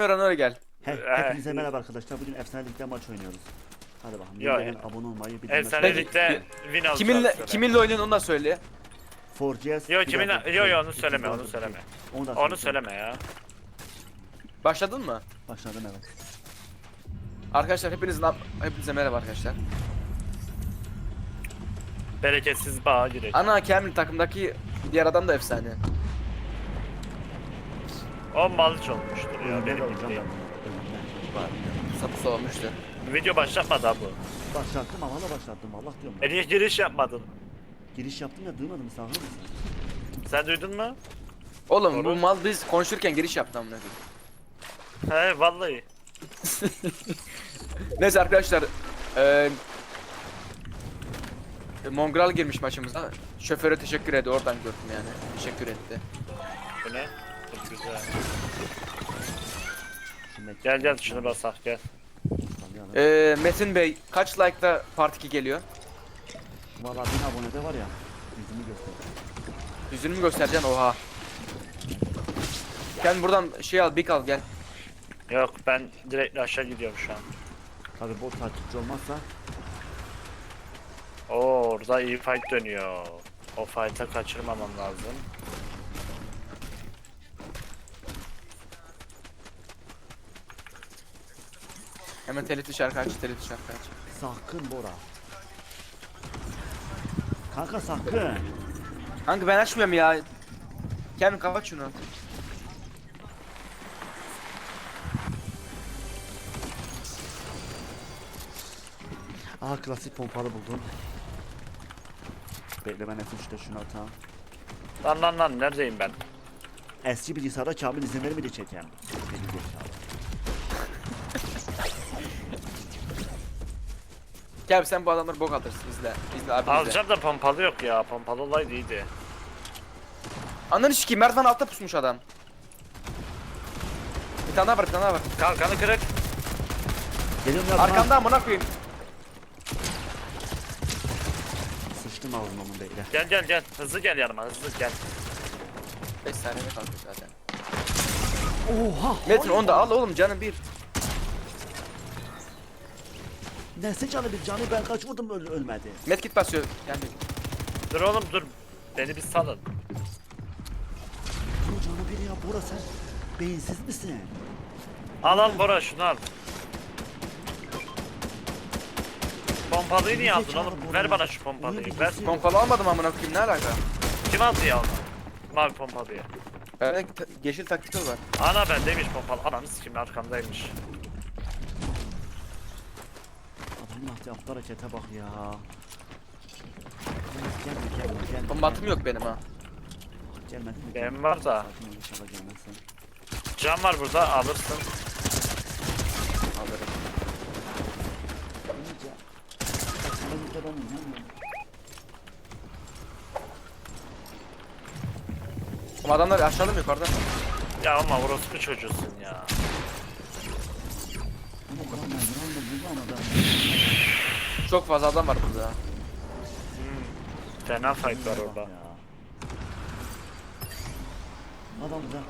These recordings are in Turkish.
Öğren öyle gel. He, Eh. hepinize merhaba arkadaşlar. Bugün Efsane Lig'de maç oynuyoruz. Hadi bakalım. Yo, Yo, abone olmayı, bildirimleri Efsanelikte win alacağız. Kiminle söyle. kiminle oynuyorsun onu da söyle. 4GS. Yo kiminle yo yo onu söyleme onu söyleme. Onu da Onu söyleme ya. Başladın mı? Başladım evet. Arkadaşlar hepinizin hepinize merhaba arkadaşlar. Bereketsiz bağa girecek. Ana Kamil takımdaki diğer adam da efsane. O malç olmuştur ya benim bildiğim. Sapı olmuştu. Video başlatmadı ha bu. Başlattım ama da başlattım. Allah diyorum. E niye giriş yapmadın? Giriş yaptım ya duymadın mı? Mısın? Sen duydun mu? Oğlum Doğru. bu mal biz konuşurken giriş yaptı amına koyayım. He vallahi. Neyse arkadaşlar. Eee Mongral girmiş maçımıza. Şoföre teşekkür ediyor oradan gördüm yani. Teşekkür etti. Bu ne? Güzel. Gel gel şunu basak gel. Eee Metin Bey kaç like'da part 2 geliyor? Valla bin abonede var ya. Yüzümü göster. Yüzünü mü göstereceksin oha. Gel buradan şey al bik al gel. Yok ben direkt aşağı gidiyorum şu an. Tabi bot takipçi olmazsa Oo orada iyi fight dönüyor. O fight'a kaçırmamam lazım. Hemen telifli şarkı aç, telifli şarkı aç. sakın Bora. Kanka sakın. Kanka ben açmıyorum ya. Kamil kapat şunu. Aha klasik pompalı buldum. Bekle ben F3'te şunu atayım. Lan lan lan neredeyim ben? Eski bilgisayarda Kamil izin vermedi çeken. Beni zekalı. Gel sen bu adamları bok atırsın izle. İzle abi izle. Alacağım da pompalı yok ya. Pompalı olaydı iyiydi. Ananı sikeyim merdiven altta pusmuş adam. Bir tane daha var bir tane daha var. Kalkanı kırık. Geliyorum ya. Arkamda amına koyayım. Sıçtım ağzıma bunu bekle. Gel gel gel. Hızlı gel yanıma hızlı gel. 5 saniyede kaldı zaten. Oha! Metin onu da al oğlum canım bir. Neyse canı bir canı ben kaç vurdum öl ölmedi. Medkit basıyor. Yani Dur oğlum dur. Beni bir salın. Bu canı bir ya Bora sen beyinsiz misin? Al al Bora şunu al. Pompalıyı niye aldın oğlum? Bora. Ver bana şu pompalıyı. Ver. pompalı almadım amına koyayım ne alaka? Kim aldı ya onu? Mavi pompalıyı. Ta- yeşil taktikal var. Ana bendeymiş pompalı. Ananı sikim arkamdaymış. Attığı yaptığı harekete bak ya. Gelme gelme gelme. Bombatım yok benim ha. Gelmedi mi? Benim var da. Sakin ol inşallah gelmezsin. Can var burada alırsın. Alırım. Sana bir. Ama adamlar aşağıda mı yukarıda mı? Ya ama orospu çocuğusun ya. Ama ben. Çok fazla adam var burada. Hmm. Fena fight var orada. Adam güzel.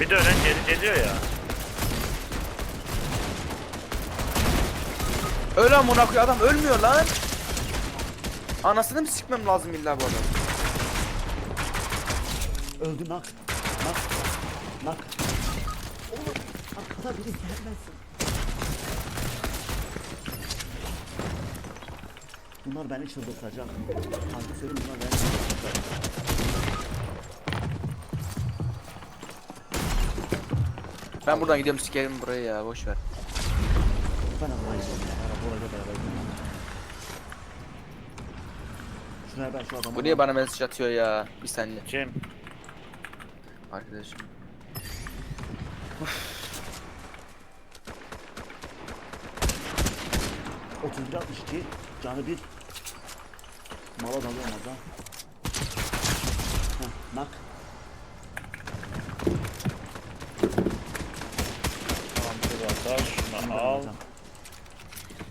Bir de ölen geri geliyor ya. Öl amına koyayım adam ölmüyor lan. Anasını mı sikmem lazım illa bu adam? Öldü nak. Nak. Nak. Oğlum arkada biri gelmesin. Bunlar beni çıldırtacak. Kanka söyleyeyim bunlar beni çıldırtacak. Ben buradan gidiyorum sikerim burayı ya boş ver. Ben Allah'a gidiyorum ya. Araba olacak araba gidiyorum. Şuraya ben şu adamı... Bu niye bana mesaj atıyor ya? Bir saniye Kim? arkadaşım. 31 62 canı bir. Mala dalı olmadan. Heh, nak. Tamam dur orada şunu al.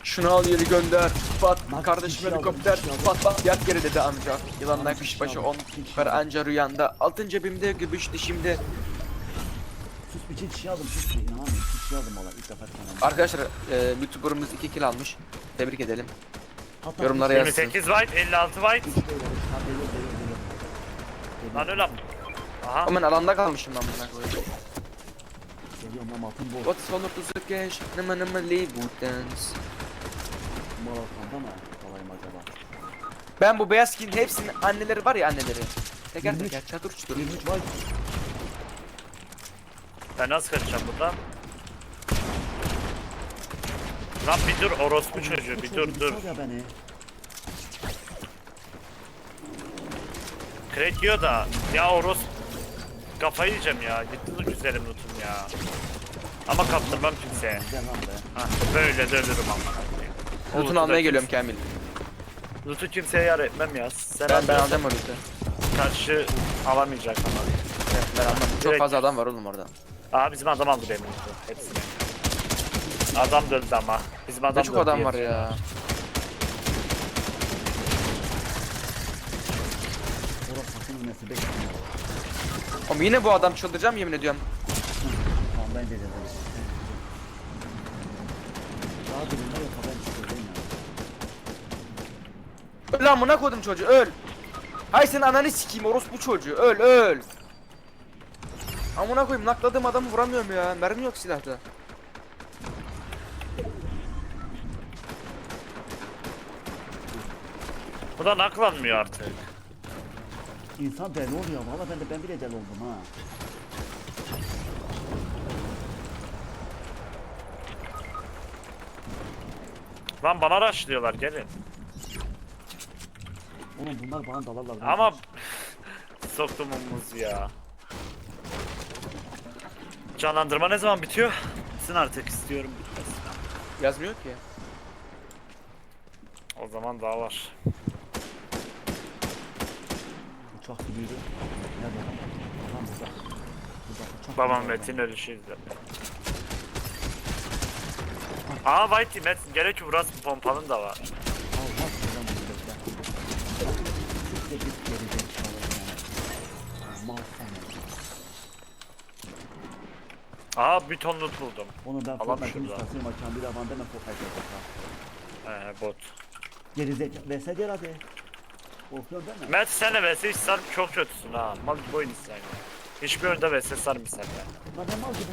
Şunu al yeri gönder. Pat Bak, kardeşim kişi aldım, helikopter. kişi aldım. Pat pat yat geri dedi amca. Yılandan Tamam, kış kişi başı aldım, on. kişi Kar aldım. anca rüyanda. Altın cebimde gümüş dişimde. Sus bir İki kişi aldım hiç inanamıyorum. İki kişi aldım valla ilk defa tanıdım. Arkadaşlar e, YouTuber'ımız 2 kill almış. Tebrik edelim. Hatta yorumlara üç- yaz. 28 white 56 white. üç de öyle. Ha, geliyor, geliyor, geliyor. Lan öyle. Aha. Ama ben alanda kalmışım ben bundan koyayım. Geliyorum lan altın bol. What is all of the cash? Nıma nıma leave dance. Mal altında mı? Alayım acaba. Ben bu beyaz skin hepsinin anneleri var ya anneleri. Teker Yirmi üç. teker çatır çutur. 23. Ben nasıl kaçacağım buradan? Lan bir dur orospu çocuğu bir dur dur. Crack yiyor da ya oros kafayı yiyeceğim ya. Gitti de güzelim lootum ya. Ama kaptırmam kimseye. Ha, böyle de ölürüm ama. Loot'unu almaya geliyorum Kamil. Loot'u kimseye yar etmem ya. Sen Ben ben alacağım o loot'u. Karşı alamayacak ama. Ben almam. Çok Direkt- fazla adam var oğlum orada. Aa bizim adam aldı benim loot'u. Hepsini. Adam da öldü ama. Bizim adam Ne çok adam var ya. Sakın bekliyor. Oğlum yine bu adam çıldıracağım yemin ediyorum. Tamam ben de dedim. Daha yok haber. Öl lan buna koydum çocuğu öl. Hay senin ananı sikeyim orospu çocuğu öl öl. Amına koyayım nakladığım adamı vuramıyorum ya. Mermi yok silahta. Bu da naklanmıyor artık. İnsan deli oluyor valla ben de ben bile deli oldum ha. Lan bana rushlıyorlar gelin. Oğlum bunlar bana dalarlar. Ama soktum omuz ya. Canlandırma ne zaman bitiyor? Bitsin artık istiyorum bitmesin. Yazmıyor ki. O zaman daha var. Uçak gibiydi. Nerede lan? Lan burada. Burada Babam Metin ölüşü izledi. Aa Whitey Metin gerek burası pompalın da var. Allah selam bekle. Siktir git geri zekalı yani. Mal sana. Aa bir ton loot buldum. Onu ben Alan Fortnite'ın şurada. ustasıyım açan bir avant deme Fortnite'e ha. Ee, bot. Geri zekalı. Gel hadi. Korkuyorsun değil mi? Mert sen de VS sarım çok kötüsün ha. Mal gibi oyun sen. Hiçbir oyunda VS sarım sen ne mal gibi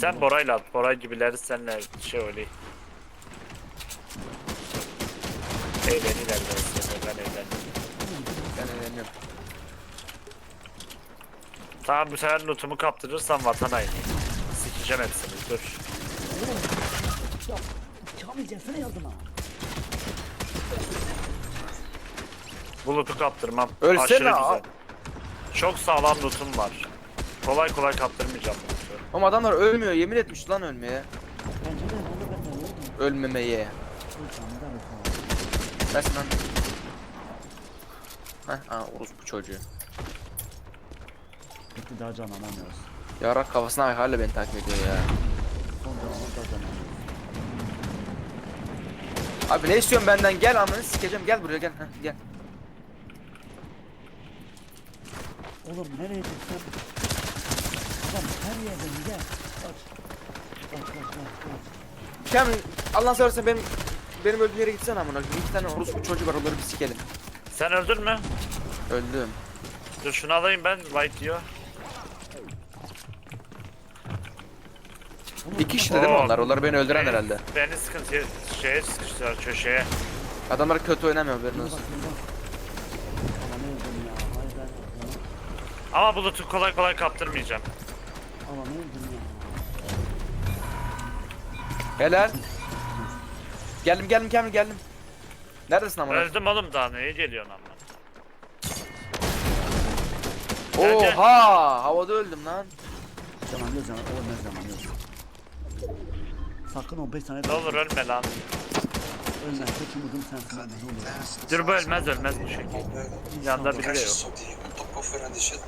Sen Bora'yla at. Bora gibileri seninle şey öyle. Eğlenirler VS'de ben eğlendim. Ben eğleniyorum. Tamam bu sefer lootumu kaptırırsam vatan haini. Sikeceğim hepsini dur. Ya Kamil gelsene yardıma. Bu lootu kaptırmam. Ölsene Aşırı a- güzel. Çok sağlam lootum var. Kolay kolay kaptırmayacağım bu lootu. Oğlum adamlar ölmüyor yemin etmiş lan ölmeye. Ölmemeye. Versin lan. Heh aa orospu çocuğu. Gitti daha can alamıyoruz. Yarak kafasına hala beni takip ediyor ya. Son canımız daha can alamıyoruz. Abi ne istiyorsun benden gel amını sikeceğim gel buraya gel Heh, gel. Oğlum nereye gitsen? Adam her yerden gel. Kaç. Kaç kaç kaç kaç. Kamil Allah'ın seversen benim benim öldüğüm yere gitsene amına koyayım. İki tane orospu çocuğu var onları bir sikelim. Sen öldün mü? Öldüm. Dur şunu alayım ben. White diyor. İki kişi de değil mi Oo. onlar? Onları beni öldüren Beni- herhalde. Beni sıkıntıya şeye sıkıştılar köşeye. Adamlar kötü oynamıyor haberin Bak olsun. bak. Ama ne öldüm ya. Hayır ben öldüm. Ama bu lootu kolay kolay kaptırmayacağım. Ama ne öldüm ya. Helal. Geldim geldim Kamil geldim. Neredesin amına? Öldüm oğlum daha neye geliyorsun ama. Gel, gel. Oha! Havada öldüm lan. Zaman yok zaman. Olmaz zaman yok. Sakın 15 saniye Ne olur ölme lan. Sensin. Ben ne olur. Dur bu ölmez ölmez bu şekilde. Yanında biri de yok. Stop die shit.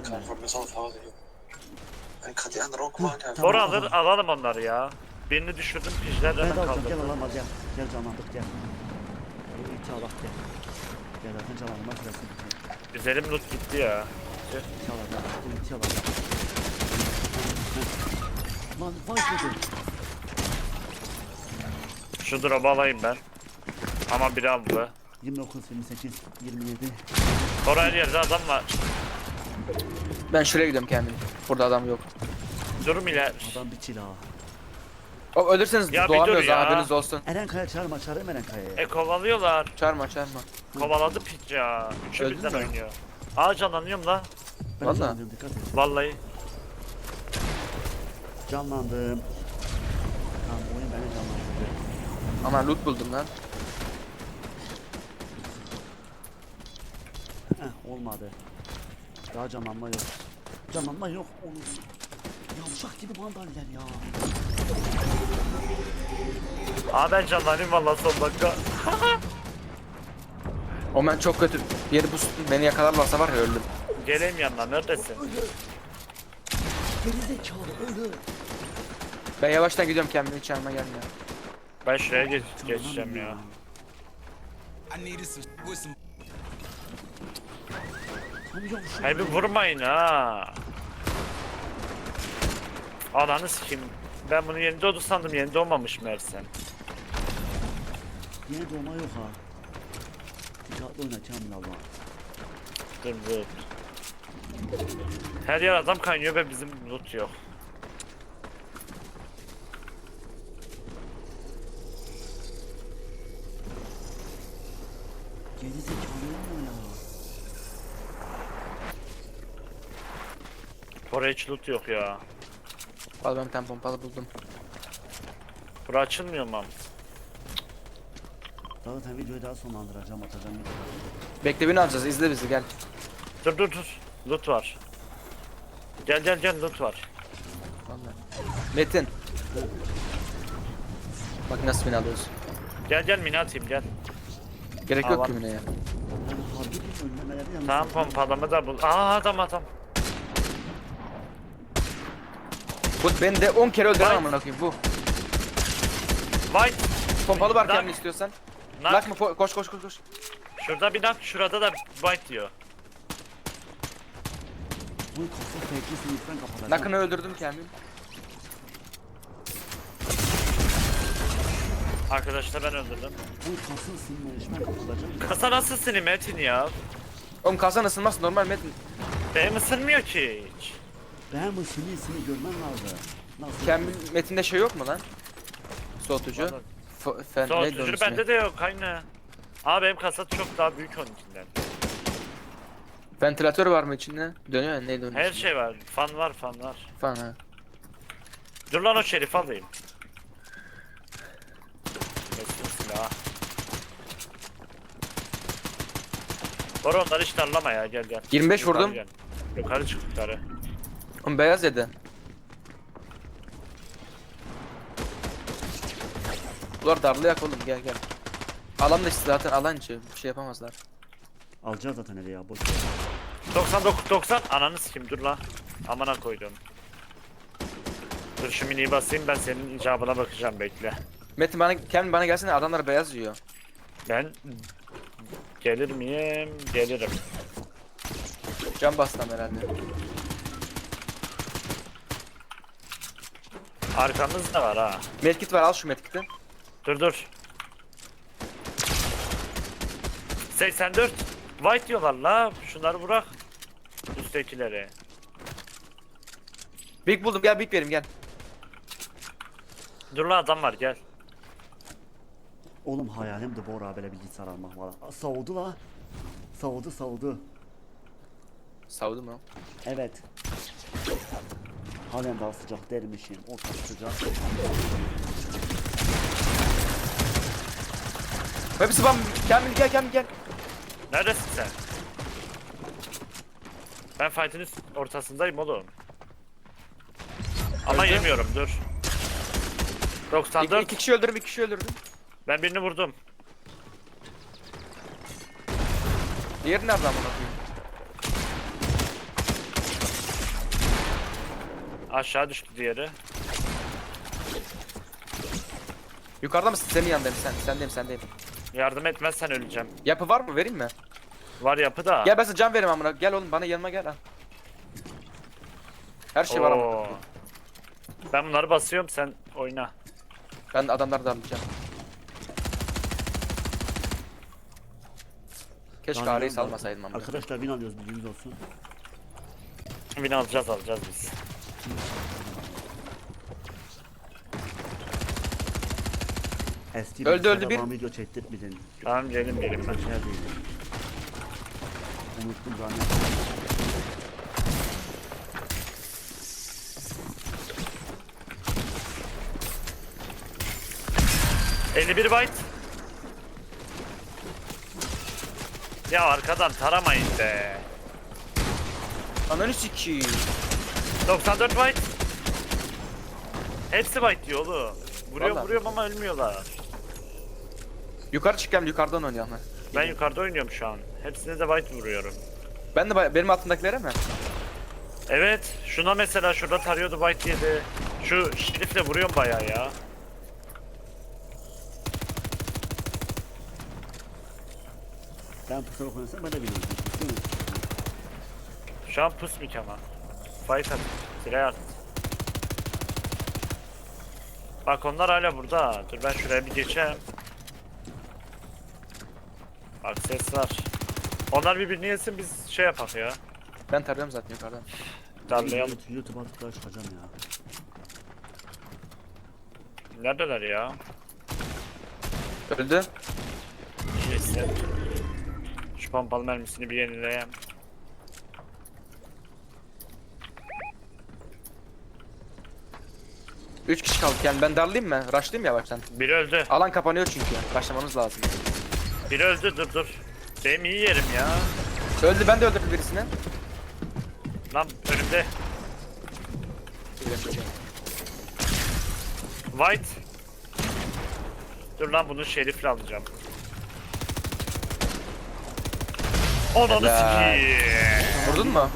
Ik ga Ölmez. voor mezelf houden, joh. En ik ga die andere ook maken. Tamam, Bora tamam. alır alalım onları ya. Birini düşürdüm pijler Ben de hemen alacağım. kaldı. Gel alalım hadi gel. Gel canlandık gel. Çağlak gel. Gel zaten canlanma sırası. Güzelim loot gitti ya. Alacağım. Ulti alacağım. Lan vay dedi. Şu drop'u alayım ben. Ama biri aldı. 29, 28, 27. Oraya her yerde adam var. Ben şuraya gidiyorum kendim. Burada adam yok. Durum iler. Adam bir çila. O ölürseniz Ya bir dur doğamıyoruz ya. haberiniz olsun. Eren Kaya çağırma çağırma Eren Kaya'yı. E kovalıyorlar. Çarma çarma. Kovaladı piç ya. Üçü Öldün birden mü? oynuyor. Aa canlanıyorum la. Ben Valla. canlandım dikkat et. Vallahi. Canlandım. Tamam oyun beni canlandırdı. Aman loot buldum lan. Heh olmadı. Daha canlanma yok. Canlanma yok onun. Yavşak gibi bandaller ya. Aa ben canlanayım vallahi son dakika. O ben çok kötü. Bir yeri bu beni yakalarlarsa var ya öldüm. Geleyim yanına neredesin? Gerizekalı ölü. Ben yavaştan gidiyorum kendimi çarma gelmiyor. Ben şuraya geç, geçeceğim ya. I needed some with some Bir vurmayın ha. Ananı sikeyim. Ben bunu yeni doğdu sandım. Yeni doğmamış meğersem. Yine doğma yok ha. Dikkatli oyna Kamil abla. Dur dur. Her yer adam kaynıyor ve bizim loot yok. Gerizekalı olma ya. Oraya hiç loot yok ya. Al ben bir tane pompalı buldum. Bura açılmıyor mu? Zaten videoyu daha sonlandıracağım atacağım. Bekle beni alacağız izle bizi gel. Dur dur dur. Loot var. Gel gel gel loot var. Vallahi. Metin. Bak nasıl beni alıyoruz. Gel gel mini atayım gel. Gerek Aa, yok var. ki bine ya. Harbi bir yalnız. Tamam pompalımı da bul. Aa adam adam. Bu beni de 10 kere öldüren Vay. amına koyayım bu. Vay. Pompalı var kendin istiyorsan. Nak. Lak mı? Po- Koş koş koş koş. Şurada bir nak şurada da white diyor. Bu kasa fevkli sınıftan kapatacağım. Nakını öldürdüm kendim. Arkadaşlar ben öldürdüm. Bu kasın sınırman kapatacağım. Kasa nasıl seni Metin ya? Oğlum kasan ısınmaz normal Metin. Benim ısınmıyor ki hiç. Ben bu sını sını görmem lazım. Nasıl? Kamil Metin'de şey yok mu lan? Soğutucu. Vallahi- F- fen, neydi onun Soğutucu ismi? bende de yok aynı. Abi benim kasa çok daha büyük onun içinden. Ventilatör var mı içinde? Dönüyor ya neydi onun Her ismi? şey var. Fan var fan var. Falan ha. Dur lan o şerif alayım. Mesut silah. Bora onları hiç darlama ya gel gel. 25 Yukarı vurdum. gel. Yukarı çık yukarı. Oğlum beyaz yedi. Ular darlayak oğlum gel gel. Alan da işte zaten alan içi bir şey yapamazlar. Alacağız zaten hele ya boş ver. 99 90 ananı sikim dur lan. Amına koydum. Dur şu miniyi basayım ben senin icabına bakacağım bekle. Metin bana Kamil bana gelsene adamlar beyaz yiyor. Ben gelir miyim? Gelirim. Can bastım herhalde. Arkamızda var ha. Medkit var al şu medkiti. Dur dur. 84. White diyorlar la. Şunları bırak. Üsttekileri. Big buldum gel big verim gel. Dur la adam var gel. Oğlum hayalim de Bora böyle bilgisayar almak valla. Soğudu la. Soğudu soğudu. Savdu mu? Evet. Halen daha sıcak dermişim. Orta sıcak. Hepsi bam Kamil gel Kamil gel. Neredesin sen? Ben fight'in üst ortasındayım oğlum. Ama Öldü. yemiyorum dur. İki, 94. iki kişi öldürdüm iki kişi öldürdüm. Ben birini vurdum. Diğeri nereden amına koyayım? Aşağı düştü diğeri. Yukarıda mısın? Senin yanındayım sen. Sendeyim sendeyim. Yardım etmezsen öleceğim. Yapı var mı? Vereyim mi? Var yapı da. Gel ben sana can vereyim amına. Gel oğlum bana yanıma gel ha. Her şey var. Oo. Ben bunları basıyorum sen oyna. Ben adamları da alacağım. Keşke Daha arayı salmasaydım ama. Arkadaşlar win alıyoruz bilginiz olsun. Win alacağız alacağız biz. Eski Öldü, öldü bir. bana video çektirtmedin. Tamam gelim gelim ben. Şey değil. Unuttum zannettim. Hı. 51 byte. Ya arkadan taramayın be. Ananı sikiyim. 94 byte. Hepsi byte diyor oğlum. Vuruyorum Vallahi. vuruyorum ama ölmüyorlar. Yukarı çıkacağım yukarıdan oynayalım. ha. Ben yukarıda oynuyorum şu an. Hepsine de byte vuruyorum. Ben de bay- benim altındakilere mi? Evet, şuna mesela şurada tarıyordu byte yedi. Şu şerifle vuruyorum bayağı ya. Ben pusarak oynasam ben de biliyorum. Değil mi? Şu an pusmik ama. Fight at. Silah at. Bak onlar hala burada. Dur ben şuraya bir geçeyim. Bak ses var. Onlar birbirini yesin biz şey yapak ya. Ben tarıyorum zaten yukarıdan. Darlayalım. YouTube- YouTube'a tıklar çıkacağım ya. Neredeler ya? Öldü. İyisin. Şu pompalı mermisini bir yenileyem. Üç kişi kaldık yani ben darlayayım mı? Rushlayayım ya baştan. Biri öldü. Alan kapanıyor çünkü. Başlamamız lazım. Biri öldü dur dur. Benim iyi yerim ya. Öldü ben de öldürdüm birisini. Lan önümde. White. Dur lan bunu şerifle alacağım. Ananı Helal. sikiyim. Vurdun mu?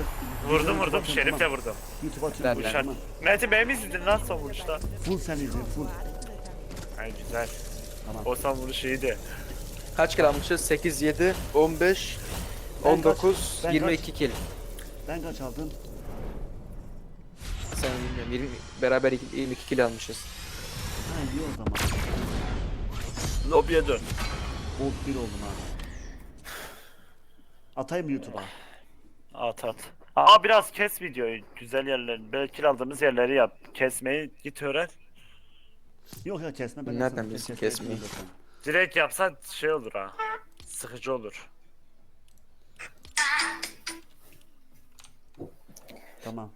Vurdum vurdum şerifle vurdum. YouTube'a atıyorum. Güzel, tamam. Mert'i benim izledin lan son vuruşta. Full sen izle full. Ay güzel. Tamam. O son vuruş iyiydi. Kaç kill almışız? 8, 7, 15, Ben 19, kaç? Ben 22 kill. Ben kaç aldım? Sen bilmiyorum. 20, beraber 22 kill almışız. Ha iyi o zaman. Lobiye dön. Gold 1 oldum ha. Atayım mı YouTube'a? At at. Aa biraz kes videoyu. Güzel yerler. Belki aldığımız yerleri yap. Kesmeyi git öğren. Yok ya kesme ben. Nereden bilsin kesme kesmeyi? Direkt yapsan şey olur ha. Sıkıcı olur. Tamam.